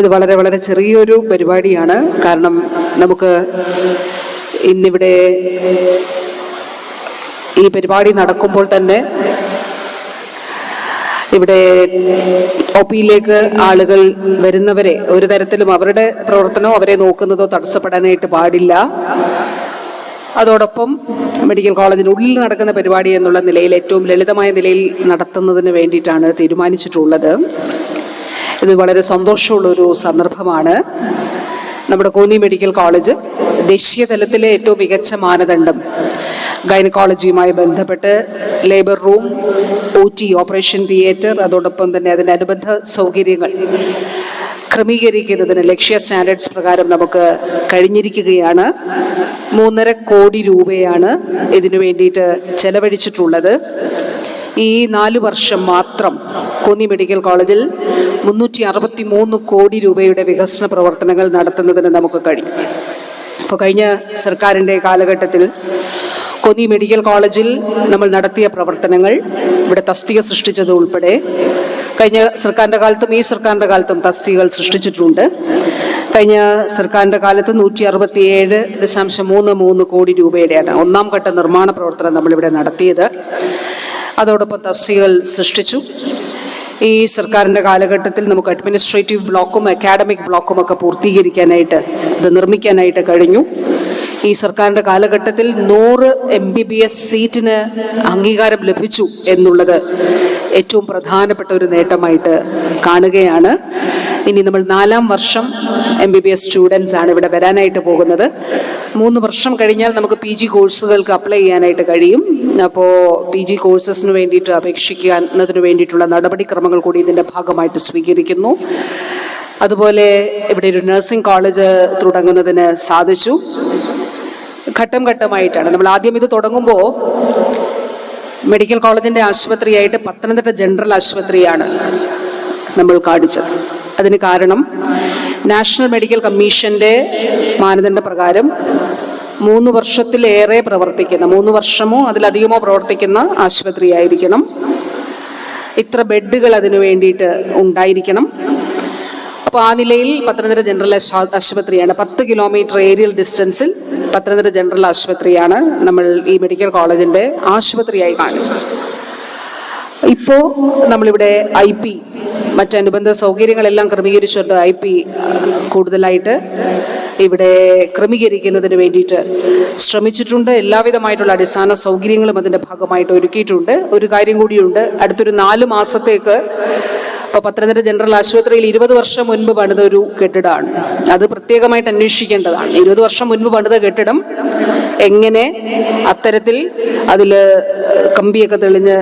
ഇത് വളരെ വളരെ ചെറിയൊരു പരിപാടിയാണ്. കാരണം നമുക്ക് ഇന്നിവിടെ ഈ പരിപാടി നടക്കുമ്പോൾ തന്നെ ഇവിടെ ഒ പിയിലേക്ക് ആളുകൾ വരുന്നവരെ ഒരു തരത്തിലും അവരുടെ പ്രവർത്തനമോ അവരെ നോക്കുന്നതോ തടസ്സപ്പെടാനായിട്ട് പാടില്ല. അതോടൊപ്പം മെഡിക്കൽ കോളേജിനുള്ളിൽ നടക്കുന്ന പരിപാടി എന്നുള്ള നിലയിൽ ഏറ്റവും ലളിതമായ നിലയിൽ നടത്തുന്നതിന് വേണ്ടിയിട്ടാണ് തീരുമാനിച്ചിട്ടുള്ളത്. ഇത് വളരെ സന്തോഷമുള്ളൊരു സന്ദർഭമാണ്. നമ്മുടെ കോന്നി മെഡിക്കൽ കോളേജ് ദേശീയ തലത്തിലെ ഏറ്റവും മികച്ച മാനദണ്ഡം ഗൈനക്കോളജിയുമായി ബന്ധപ്പെട്ട് labour room O T operation theatre അതോടൊപ്പം തന്നെ അതിന്റെ അനുബന്ധ സൗകര്യങ്ങൾ ക്രമീകരിക്കുന്നതിന് ലക്ഷ്യ സ്റ്റാൻഡേർഡ്സ് പ്രകാരം നമുക്ക് കഴിഞ്ഞിരിക്കുകയാണ്. മൂന്നര കോടി രൂപയാണ് ഇതിനു വേണ്ടിയിട്ട് ചെലവഴിച്ചിട്ടുള്ളത്. ഈ നാല് വർഷം മാത്രം കോന്നി മെഡിക്കൽ കോളേജിൽ മുന്നൂറ്റി അറുപത്തി മൂന്ന് കോടി രൂപയുടെ വികസന പ്രവർത്തനങ്ങൾ നടത്തുന്നതിന് നമുക്ക് കഴിയും. അപ്പോൾ കഴിഞ്ഞ സർക്കാരിന്റെ കാലഘട്ടത്തിൽ കോന്നി മെഡിക്കൽ കോളേജിൽ നമ്മൾ നടത്തിയ പ്രവർത്തനങ്ങൾ ഇവിടെ തസ്തിക സൃഷ്ടിച്ചത് ഉൾപ്പെടെ കഴിഞ്ഞ സർക്കാരിന്റെ കാലത്തും ഈ സർക്കാരിന്റെ കാലത്തും തസ്തികകൾ സൃഷ്ടിച്ചിട്ടുണ്ട്. കഴിഞ്ഞ സർക്കാരിന്റെ കാലത്ത് നൂറ്റി അറുപത്തിയേഴ് ദശാംശം മൂന്ന് മൂന്ന് കോടി രൂപയുടെയാണ് ഒന്നാം ഘട്ട നിർമ്മാണ പ്രവർത്തനം നമ്മളിവിടെ നടത്തിയത്. അതോടൊപ്പം തസ്തികകൾ സൃഷ്ടിച്ചു. ഈ സർക്കാരിന്റെ കാലഘട്ടത്തിൽ നമുക്ക് അഡ്മിനിസ്ട്രേറ്റീവ് ബ്ലോക്കും അക്കാഡമിക് ബ്ലോക്കും ഒക്കെ പൂർത്തീകരിക്കാനായിട്ട് ഇത് നിർമ്മിക്കാനായിട്ട് കഴിഞ്ഞു. ഈ സർക്കാരിന്റെ കാലഘട്ടത്തിൽ നൂറ് എം ബി ബി എസ് സീറ്റിന് അംഗീകാരം ലഭിച്ചു എന്നുള്ളത് ഏറ്റവും പ്രധാനപ്പെട്ട ഒരു നേട്ടമായിട്ട് കാണുകയാണ്. ഇനി നമ്മൾ നാലാം വർഷം M B B S students ആണ് ഇവിടെ വരാനായിട്ട് പോകുന്നത്. മൂന്ന് വർഷം കഴിഞ്ഞാൽ നമുക്ക് പി ജി കോഴ്സുകൾക്ക് അപ്ലൈ ചെയ്യാനായിട്ട് കഴിയും. അപ്പോൾ പി ജി കോഴ്സസിന് വേണ്ടിയിട്ട് അപേക്ഷിക്കുന്നതിന് വേണ്ടിയിട്ടുള്ള നടപടിക്രമങ്ങൾ കൂടി ഇതിന്റെ ഭാഗമായിട്ട് സ്വീകരിക്കുന്നു. അതുപോലെ ഇവിടെ ഒരു നഴ്സിംഗ് കോളേജ് തുടങ്ങുന്നതിന് സാധിച്ചു. ഘട്ടം ഘട്ടമായിട്ടാണ്. നമ്മൾ ആദ്യം ഇത് തുടങ്ങുമ്പോൾ മെഡിക്കൽ കോളേജിന്റെ ആശുപത്രിയായിട്ട് പത്തനംതിട്ട ജനറൽ ആശുപത്രിയാണ് നമ്മൾ കാണിച്ചത്. അതിന് കാരണം നാഷണൽ മെഡിക്കൽ കമ്മീഷന്റെ മാനദണ്ഡ പ്രകാരം മൂന്ന് വർഷത്തിലേറെ പ്രവർത്തിക്കുന്ന മൂന്ന് വർഷമോ അതിലധികമോ പ്രവർത്തിക്കുന്ന ആശുപത്രിയായിരിക്കണം. ഇത്ര ബെഡുകൾ അതിനു വേണ്ടിയിട്ട് ഉണ്ടായിരിക്കണം. അപ്പോൾ ആ നിലയിൽ പത്തനംതിട്ട ജനറൽ ആശുപത്രിയാണ്. പത്ത് കിലോമീറ്റർ ഏരിയൽ ഡിസ്റ്റൻസിൽ പത്തനംതിട്ട ജനറൽ ആശുപത്രിയാണ് നമ്മൾ ഈ മെഡിക്കൽ കോളേജിന്റെ ആശുപത്രിയായി കാണിച്ചത്. ഇപ്പോൾ നമ്മളിവിടെ ഐ പി മറ്റനുബന്ധ സൗകര്യങ്ങളെല്ലാം ക്രമീകരിച്ചുകൊണ്ട് ഐ പി കൂടുതലായിട്ട് ഇവിടെ ക്രമീകരിക്കുന്നതിന് വേണ്ടിയിട്ട് ശ്രമിച്ചിട്ടുണ്ട്. എല്ലാവിധമായിട്ടുള്ള അടിസ്ഥാന സൗകര്യങ്ങളും അതിന്റെ ഭാഗമായിട്ട് ഒരുക്കിയിട്ടുണ്ട്. ഒരു കാര്യം കൂടിയുണ്ട്. അടുത്തൊരു നാല് മാസത്തേക്ക് ഇപ്പോൾ പത്തനംതിട്ട ജനറൽ ആശുപത്രിയിൽ ഇരുപത് വർഷം മുൻപ് പണിത ഒരു കെട്ടിടമാണ്. അത് പ്രത്യേകമായിട്ട് അന്വേഷിക്കേണ്ടതാണ്. ഇരുപത് വർഷം മുൻപ് പണിത കെട്ടിടം എങ്ങനെ അത്തരത്തിൽ അതിൽ കമ്പിയൊക്കെ തെളിഞ്ഞ്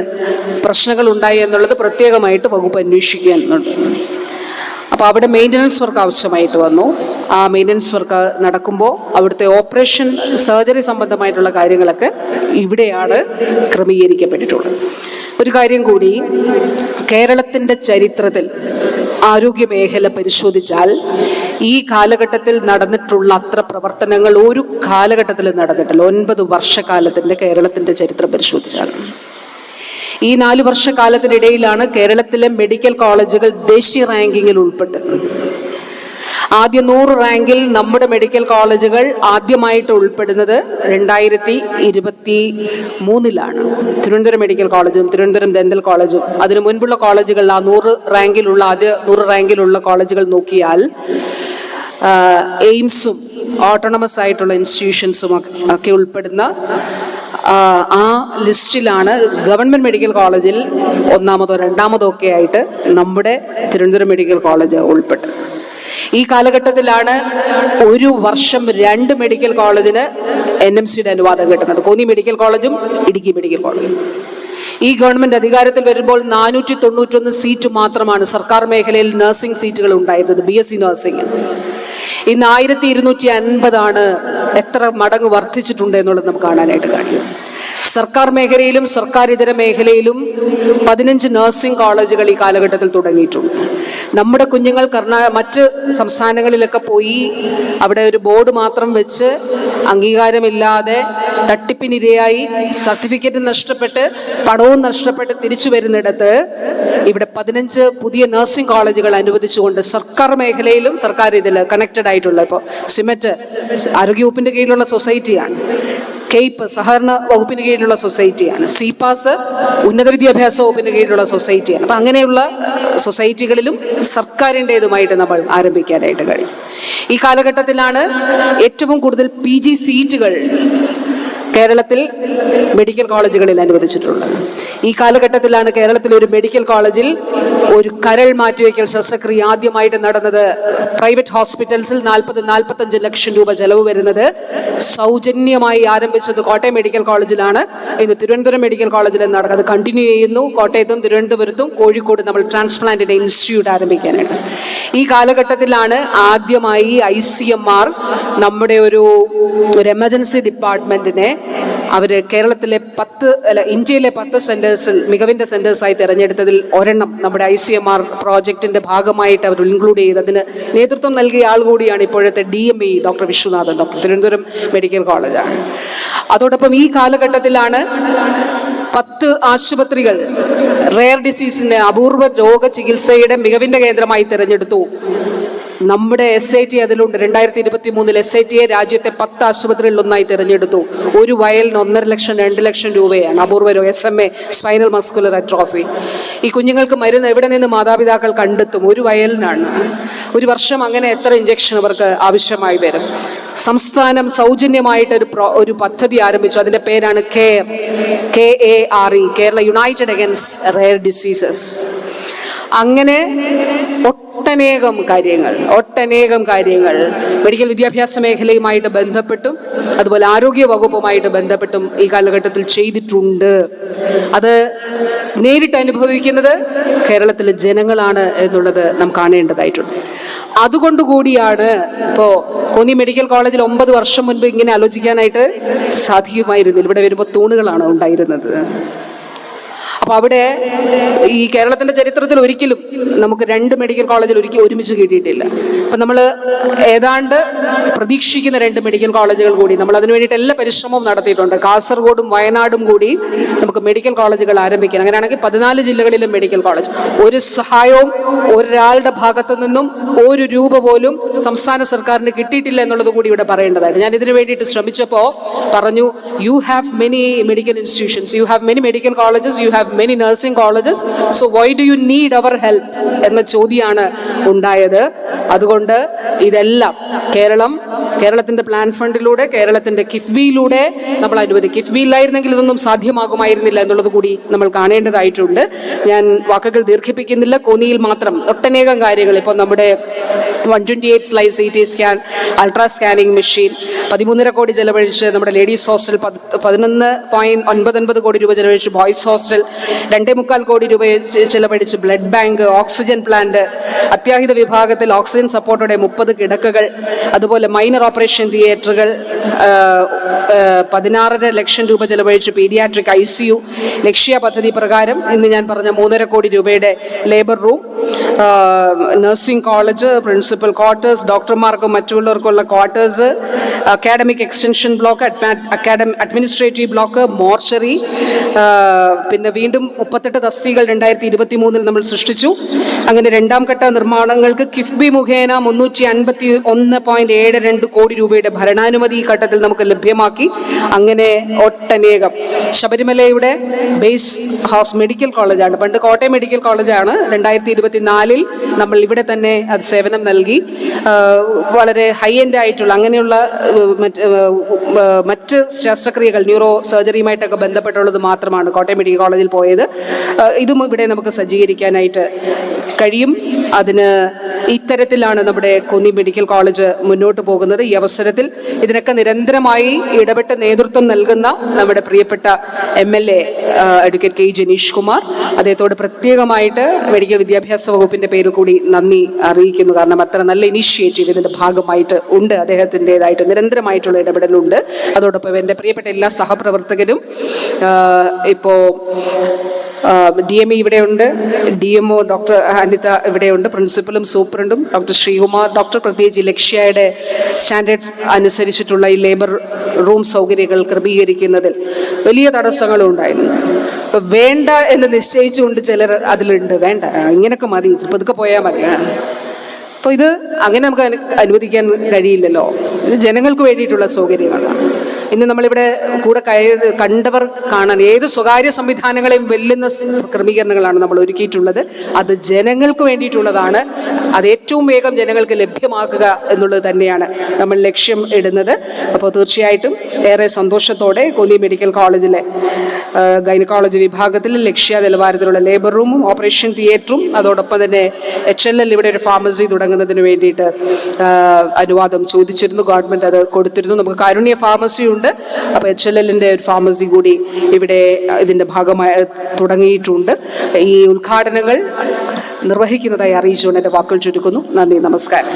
പ്രശ്നങ്ങൾ ഉണ്ടായി എന്നുള്ളത് പ്രത്യേകമായിട്ട് വകുപ്പ് അന്വേഷിക്കുന്നുണ്ട് അപ്പോൾ അവിടെ മെയിന്റനൻസ് വർക്ക് ആവശ്യമായിട്ട് വന്നു. ആ മെയിന്റനൻസ് വർക്ക് നടക്കുമ്പോൾ അവിടുത്തെ ഓപ്പറേഷൻ സർജറി സംബന്ധമായിട്ടുള്ള കാര്യങ്ങളൊക്കെ ഇവിടെയാണ് ക്രമീകരിക്കപ്പെട്ടിട്ടുള്ളത്. ഒരു കാര്യം കൂടി. കേരളത്തിന്റെ ചരിത്രത്തിൽ ആരോഗ്യ മേഖല പരിശോധിച്ചാൽ ഈ കാലഘട്ടത്തിൽ നടന്നിട്ടുള്ള അത്ര പ്രവർത്തനങ്ങൾ ഒരു കാലഘട്ടത്തിൽ നടന്നിട്ടില്ല. ഒൻപത് വർഷക്കാലത്തിന്റെ കേരളത്തിന്റെ ചരിത്രം പരിശോധിച്ചാൽ. ഈ നാല് വർഷക്കാലത്തിനിടയിലാണ് കേരളത്തിലെ മെഡിക്കൽ കോളേജുകൾ ദേശീയ റാങ്കിങ്ങിൽ ഉൾപ്പെട്ടത്. ആദ്യ നൂറ് റാങ്കിൽ നമ്മുടെ മെഡിക്കൽ കോളേജുകൾ ആദ്യമായിട്ട് ഉൾപ്പെടുന്നത് രണ്ടായിരത്തി ഇരുപത്തി മൂന്നിലാണ്. തിരുവനന്തപുരം മെഡിക്കൽ കോളേജും തിരുവനന്തപുരം ഡെന്റൽ കോളേജും. അതിനു മുൻപുള്ള കോളേജുകൾ ആ നൂറ് റാങ്കിലുള്ള ആദ്യ നൂറ് റാങ്കിലുള്ള കോളേജുകൾ നോക്കിയാൽ എയിംസും ഓട്ടോണമസ് ആയിട്ടുള്ള ഇൻസ്റ്റിറ്റ്യൂഷൻസും ഒക്കെ ഉൾപ്പെടുന്ന ആ ലിസ്റ്റിലാണ് ഗവൺമെന്റ് മെഡിക്കൽ കോളേജിൽ ഒന്നാമതോ രണ്ടാമതോ ഒക്കെ ആയിട്ട് നമ്മുടെ തിരുവനന്തപുരം മെഡിക്കൽ കോളേജ് ഉൾപ്പെട്ടത്. ഈ കാലഘട്ടത്തിലാണ് ഒരു വർഷം രണ്ട് മെഡിക്കൽ കോളേജിന് എൻ എം സിയുടെ അനുവാദം കിട്ടുന്നത്. കോന്നി മെഡിക്കൽ കോളേജും ഇടുക്കി മെഡിക്കൽ കോളേജും. ഈ ഗവൺമെന്റ് അധികാരത്തിൽ വരുമ്പോൾ നാനൂറ്റി തൊണ്ണൂറ്റൊന്ന് സീറ്റ് മാത്രമാണ് സർക്കാർ മേഖലയിൽ നഴ്സിംഗ് സീറ്റുകൾ ഉണ്ടായിരുന്നത് ബി എസ് സി നഴ്സിംഗ്. ഇന്ന് ആയിരത്തി ഇരുന്നൂറ്റി അൻപതാണ് എത്ര മടങ്ങ് വർദ്ധിച്ചിട്ടുണ്ട് എന്നുള്ളത് നമുക്ക് കാണാനായിട്ട് കഴിയും. സർക്കാർ മേഖലയിലും സർക്കാർ ഇതര മേഖലയിലും പതിനഞ്ച് നഴ്സിംഗ് കോളേജുകൾ ഈ കാലഘട്ടത്തിൽ തുടങ്ങിയിട്ടുണ്ട്. നമ്മുടെ കുഞ്ഞുങ്ങൾ കർണാ മറ്റ് സംസ്ഥാനങ്ങളിലൊക്കെ പോയി അവിടെ ഒരു ബോർഡ് മാത്രം വെച്ച് അംഗീകാരമില്ലാതെ തട്ടിപ്പിനിരയായി സർട്ടിഫിക്കറ്റ് നഷ്ടപ്പെട്ട് പണവും നഷ്ടപ്പെട്ട് തിരിച്ചു വരുന്നിടത്ത് ഇവിടെ പതിനഞ്ച് പുതിയ നഴ്സിംഗ് കോളേജുകൾ അനുവദിച്ചുകൊണ്ട് സർക്കാർ മേഖലയിലും സർക്കാർ ഇതിൽ കണക്റ്റഡ് ആയിട്ടുള്ള ഇപ്പോൾ സിമറ്റ് ആരോഗ്യവകുപ്പിന്റെ കീഴിലുള്ള സൊസൈറ്റിയാണ് കെയ്പ്പ് സഹകരണ വകുപ്പിന് കീഴിലുള്ള സൊസൈറ്റിയാണ്. സിപാസ് ഉന്നത വിദ്യാഭ്യാസ വകുപ്പിന് കീഴിലുള്ള സൊസൈറ്റിയാണ്. അപ്പം അങ്ങനെയുള്ള സൊസൈറ്റികളിലും സർക്കാരിന്റെതുമായിട്ട് നമ്മൾ ആരംഭിക്കാനായിട്ട് കഴിയും. ഈ കാലഘട്ടത്തിലാണ് ഏറ്റവും കൂടുതൽ പി സീറ്റുകൾ കേരളത്തിൽ മെഡിക്കൽ കോളേജുകളിൽ അനുവദിച്ചിട്ടുള്ളത്. ഈ കാലഘട്ടത്തിലാണ് കേരളത്തിലെ ഒരു മെഡിക്കൽ കോളേജിൽ ഒരു കരൾ മാറ്റിവെക്കൽ ശസ്ത്രക്രിയ ആദ്യമായിട്ട് നടന്നത്. പ്രൈവറ്റ് ഹോസ്പിറ്റൽസിൽ നാൽപ്പത് നാൽപ്പത്തഞ്ച് ലക്ഷം രൂപ ചെലവ് വരുന്നത്. സൗജന്യമായി ആരംഭിച്ചത് കോട്ടയം മെഡിക്കൽ കോളേജിലാണ്. ഇന്ന് തിരുവനന്തപുരം മെഡിക്കൽ കോളേജിൽ നടക്കുന്നത്. അത് കണ്ടിന്യൂ ചെയ്യുന്നു. കോട്ടയത്തും തിരുവനന്തപുരത്തും കോഴിക്കോട് നമ്മൾ ട്രാൻസ്പ്ലാന്റിന്റെ ഇൻസ്റ്റിറ്റ്യൂട്ട് ആരംഭിക്കാനായിട്ട്. ഈ കാലഘട്ടത്തിലാണ് ആദ്യമായി ഐ സി എം ആർ നമ്മുടെ ഒരു എമർജൻസി ഡിപ്പാർട്ട്മെന്റിനെ അവർ കേരളത്തിലെ പത്ത് അല്ല ഇന്ത്യയിലെ പത്ത് സെന്റേഴ്സിൽ മികവിന്റെ സെന്റേഴ്സായി തിരഞ്ഞെടുത്തതിൽ ഒരെണ്ണം നമ്മുടെ ഐ സി എം ആർ പ്രോജക്റ്റിന്റെ ഭാഗമായിട്ട് അവർ ഇൻക്ലൂഡ് ചെയ്ത് അതിന് നേതൃത്വം നൽകിയ ആൾ കൂടിയാണ് ഇപ്പോഴത്തെ D M E doctor Viswanathan doctor Thiruvananthapuram medical കോളേജാണ്. അതോടൊപ്പം ഈ കാലഘട്ടത്തിലാണ് പത്ത് ആശുപത്രികൾ റെയർ ഡിസീസിന് അപൂർവ രോഗ ചികിത്സയുടെ മികവിന്റെ കേന്ദ്രമായി തിരഞ്ഞെടുത്തു. നമ്മുടെ എസ് ഐ ടി അതിലുണ്ട്. രണ്ടായിരത്തി ഇരുപത്തി മൂന്നിൽ എസ് ഐ ടിയെ രാജ്യത്തെ പത്ത് ആശുപത്രികളിൽ ഒന്നായി തിരഞ്ഞെടുത്തു. ഒരു വയലിന് ഒന്നര ലക്ഷം രണ്ട് ലക്ഷം രൂപയാണ് അപൂർവ രോഗം S M A spinal muscular atrophy ഈ കുഞ്ഞുങ്ങൾക്ക് മരുന്ന് എവിടെ നിന്ന് മാതാപിതാക്കൾ കണ്ടെത്തും? ഒരു വയലിനാണ്. ഒരു വർഷം അങ്ങനെ എത്ര ഇഞ്ചക്ഷൻ അവർക്ക് ആവശ്യമായി വരും? സംസ്ഥാനം സൗജന്യമായിട്ട് ഒരു ഒരു പദ്ധതി ആരംഭിച്ചു. അതിന്റെ പേരാണ് care K A R E Kerala united against rare diseases അങ്ങനെ ഒട്ടനേകം കാര്യങ്ങൾ ഒട്ടനേകം കാര്യങ്ങൾ മെഡിക്കൽ വിദ്യാഭ്യാസ മേഖലയുമായിട്ട് ബന്ധപ്പെട്ടും അതുപോലെ ആരോഗ്യ വകുപ്പുമായിട്ട് ബന്ധപ്പെട്ടും ഈ കാലഘട്ടത്തിൽ ചെയ്തിട്ടുണ്ട്. അത് നേരിട്ട് അനുഭവിക്കുന്നത് കേരളത്തിലെ ജനങ്ങളാണ് എന്നുള്ളത് നാം കാണേണ്ടതായിട്ടുണ്ട്. അതുകൊണ്ടുകൂടിയാണ് ഇപ്പോൾ കോന്നി മെഡിക്കൽ കോളേജിൽ ഒമ്പത് വർഷം മുൻപ് ഇങ്ങനെ ആലോചിക്കാനായിട്ട് സാധിക്കുമായിരുന്നില്ല. ഇവിടെ വരുമ്പോൾ തൂണുകളാണ് ഉണ്ടായിരുന്നത്. അപ്പൊ അവിടെ ഈ കേരളത്തിന്റെ ചരിത്രത്തിൽ ഒരിക്കലും നമുക്ക് രണ്ട് മെഡിക്കൽ കോളേജിൽ ഒരിക്കലും ഒരുമിച്ച് കിട്ടിയിട്ടില്ല. അപ്പൊ നമ്മൾ ഏതാണ്ട് പ്രതീക്ഷിക്കുന്ന രണ്ട് മെഡിക്കൽ കോളേജുകൾ കൂടി നമ്മൾ അതിനു വേണ്ടിയിട്ട് എല്ലാ പരിശ്രമവും നടത്തിയിട്ടുണ്ട്. കാസർഗോഡും വയനാടും കൂടി നമുക്ക് മെഡിക്കൽ കോളേജുകൾ ആരംഭിക്കണം. അങ്ങനെയാണെങ്കിൽ പതിനാല് ജില്ലകളിലും മെഡിക്കൽ കോളേജ്. ഒരു സഹായവും ഒരാളുടെ ഭാഗത്തു നിന്നും ഒരു രൂപ പോലും സംസ്ഥാന സർക്കാരിന് കിട്ടിയിട്ടില്ല എന്നുള്ളത് കൂടി ഇവിടെ പറയേണ്ടതായിട്ട്. ഞാൻ ഇതിനു വേണ്ടിയിട്ട് ശ്രമിച്ചപ്പോൾ പറഞ്ഞു you have many medical institutions you have many medical colleges you have many nursing colleges so why do you need our help എന്ന ചോദ്യമാണ് ഉണ്ടായത്. അതുകൊണ്ട് ഇതെല്ലാം കേരളം കേരളത്തിന്റെ പ്ലാൻ ഫണ്ടിലൂടെ കേരളത്തിന്റെ കിഫ്ബിയിലൂടെ നമ്മൾ അനുവദിക്കും. കിഫ്ബി ഇല്ലായിരുന്നെങ്കിൽ ഇതൊന്നും സാധ്യമാകുമായിരുന്നില്ല എന്നുള്ളത് കൂടി നമ്മൾ കാണേണ്ടതായിട്ടുണ്ട്. ഞാൻ വാക്കുകൾ ദീർഘിപ്പിക്കുന്നില്ല. കോന്നിയിൽ മാത്രം ഒട്ടനേകം കാര്യങ്ങൾ. ഇപ്പോൾ നമ്മുടെ one twenty eight slice C T scan ultra scanning machine പതിമൂന്നര കോടി ചെലവഴിച്ച് നമ്മുടെ ലേഡീസ് ഹോസ്റ്റൽ പത്- പതിനൊന്ന് പോയിന്റ് ഒൻപത് ഒൻപത് കോടി രൂപ ചെലവഴിച്ച് ബോയ്സ് ഹോസ്റ്റൽ രണ്ടേ മുക്കാൽ കോടി രൂപ ചെലവഴിച്ച് ബ്ലഡ് ബാങ്ക് ഓക്സിജൻ പ്ലാന്റ് അത്യാഹിത വിഭാഗത്തിൽ ഓക്സിജൻ സപ്പോർട്ടോടെ മുപ്പത് കിടക്കകൾ അതുപോലെ മൈനർ ഓപ്പറേഷൻ തിയേറ്ററുകൾ പതിനാറര ലക്ഷം രൂപ ചെലവഴിച്ച് paediatric I C U Lakshya പദ്ധതി പ്രകാരം ഇന്ന് ഞാൻ പറഞ്ഞ മൂന്നര കോടി രൂപയുടെ labour room nursing college principal quarters ഡോക്ടർമാർക്കും മറ്റുള്ളവർക്കുള്ള quarters academic extension block academy administrative block mortuary പിന്നെ വീണ്ടും മുപ്പത്തെട്ട് തസ്തികൾ രണ്ടായിരത്തി ഇരുപത്തി മൂന്നിൽ നമ്മൾ സൃഷ്ടിച്ചു. അങ്ങനെ രണ്ടാം ഘട്ട നിർമ്മാണങ്ങൾക്ക് കിഫ്ബി മുഖേന മുന്നൂറ്റി അൻപത്തി ഒന്ന് പോയിന്റ് ഏഴ് രണ്ട് കോടി രൂപയുടെ ഭരണാനുമതി ഈ ഘട്ടത്തിൽ നമുക്ക് ലഭ്യമാക്കി. അങ്ങനെ ഒട്ടനേകം. ശബരിമലയുടെ ബേസ് ഹൗസ് മെഡിക്കൽ കോളേജാണ് പണ്ട് കോട്ടയം മെഡിക്കൽ കോളേജാണ് രണ്ടായിരത്തി ഇരുപത്തിനാലിൽ നമ്മൾ ഇവിടെ തന്നെ അത് സേവനം നൽകി. വളരെ ഹൈ എൻഡ് ആയിട്ടുള്ള അങ്ങനെയുള്ള മറ്റ് ശസ്ത്രക്രിയകൾ ന്യൂറോ സർജറിയുമായിട്ടൊക്കെ ബന്ധപ്പെട്ടുള്ളത് മാത്രമാണ് കോട്ടയം മെഡിക്കൽ കോളേജിൽ പോയത്. ഇതും ഇവിടെ നമുക്ക് സജ്ജീകരിക്കാനായിട്ട് കഴിയും. അതിന് ഇത്തരത്തിലാണ് നമ്മുടെ കുന്നി മെഡിക്കൽ കോളേജ് മുന്നോട്ട് പോകുന്നത്. ഈ അവസരത്തിൽ ഇതിനൊക്കെ നിരന്തരമായി ഇടപെട്ട് നേതൃത്വം നൽകുന്ന നമ്മുടെ പ്രിയപ്പെട്ട M L A advocate K Jenish Kumar. അദ്ദേഹത്തോട് പ്രത്യേകമായിട്ട് മെഡിക്കൽ വിദ്യാഭ്യാസ വകുപ്പ് വകുപ്പിന്റെ പേര് കൂടി നന്ദി അറിയിക്കുന്നു. കാരണം അത്ര നല്ല ഇനീഷ്യേറ്റീവ് ഇതിന്റെ ഭാഗമായിട്ട് ഉണ്ട്. അദ്ദേഹത്തിന്റെതായിട്ട് നിരന്തരമായിട്ടുള്ള ഇടപെടലുണ്ട്. അതോടൊപ്പം എന്റെ പ്രിയപ്പെട്ട എല്ലാ സഹപ്രവർത്തകരും ഇപ്പോ ഡി എം ഇ ഇവിടെയുണ്ട് D M O doctor Anitha ഇവിടെയുണ്ട് പ്രിൻസിപ്പലും സൂപ്രണ്ടും ഡോക്ടർ ശ്രീകുമാർ ഡോക്ടർ പ്രത്യേകിച്ച് ലക്ഷ്യയുടെ സ്റ്റാൻഡേർഡ്സ് അനുസരിച്ചിട്ടുള്ള ഈ ലേബർ റൂം സൗകര്യങ്ങൾ ക്രമീകരിക്കുന്നതിൽ വലിയ തടസ്സങ്ങളും ഉണ്ടായിരുന്നു അപ്പൊ വേണ്ട എന്ന് നിശ്ചയിച്ചുകൊണ്ട് ചിലർ അതിലുണ്ട്. വേണ്ട. ഇങ്ങനൊക്കെ മതി. പതുക്കെ പോയാൽ മതി. അപ്പോൾ ഇത് അങ്ങനെ നമുക്ക് അനു- അനുവദിക്കാൻ കഴിയില്ലല്ലോ. ഇത് ജനങ്ങൾക്ക് വേണ്ടിയിട്ടുള്ള സൗകര്യങ്ങളാണ്. ഇന്ന് നമ്മളിവിടെ കൂടെ കണ്ടവർ കാണാൻ ഏത് സ്വകാര്യ സംവിധാനങ്ങളെയും വെല്ലുന്ന ക്രമീകരണങ്ങളാണ് നമ്മൾ ഒരുക്കിയിട്ടുള്ളത്. അത് ജനങ്ങൾക്ക് വേണ്ടിയിട്ടുള്ളതാണ്. അത് ഏറ്റവും വേഗം ജനങ്ങൾക്ക് ലഭ്യമാക്കുക എന്നുള്ളത് തന്നെയാണ് നമ്മൾ ലക്ഷ്യം ഇടുന്നത്. അപ്പോൾ തീർച്ചയായിട്ടും ഏറെ സന്തോഷത്തോടെ കോന്നി മെഡിക്കൽ കോളേജിലെ ഗൈനക്കോളജി വിഭാഗത്തിൽ ലക്ഷ്യ നിലവാരത്തിലുള്ള ലേബർ റൂമും ഓപ്പറേഷൻ തിയേറ്ററും അതോടൊപ്പം തന്നെ എച്ച് എൽ എൽ ഇവിടെ ഒരു ഫാർമസി തുടങ്ങുന്നതിന് വേണ്ടിയിട്ട് അനുവാദം ചോദിച്ചിരുന്നു. ഗവൺമെന്റ് അത് കൊടുത്തിരുന്നു. നമുക്ക് കാരുണ്യ ഫാർമസി ഉണ്ട്. അപ്പോൾ എച്ച് എൽ എല്ലിന്റെ ഒരു ഫാർമസി കൂടി ഇവിടെ ഇതിന്റെ ഭാഗമായി തുടങ്ങിയിട്ടുണ്ട്. ഈ ഉദ്ഘാടനങ്ങൾ നിർവഹിക്കുന്നതായി അറിയിച്ചുകൊണ്ട് എന്റെ വാക്കുകൾ ചുരുക്കുന്നു. നന്ദി നമസ്കാരം.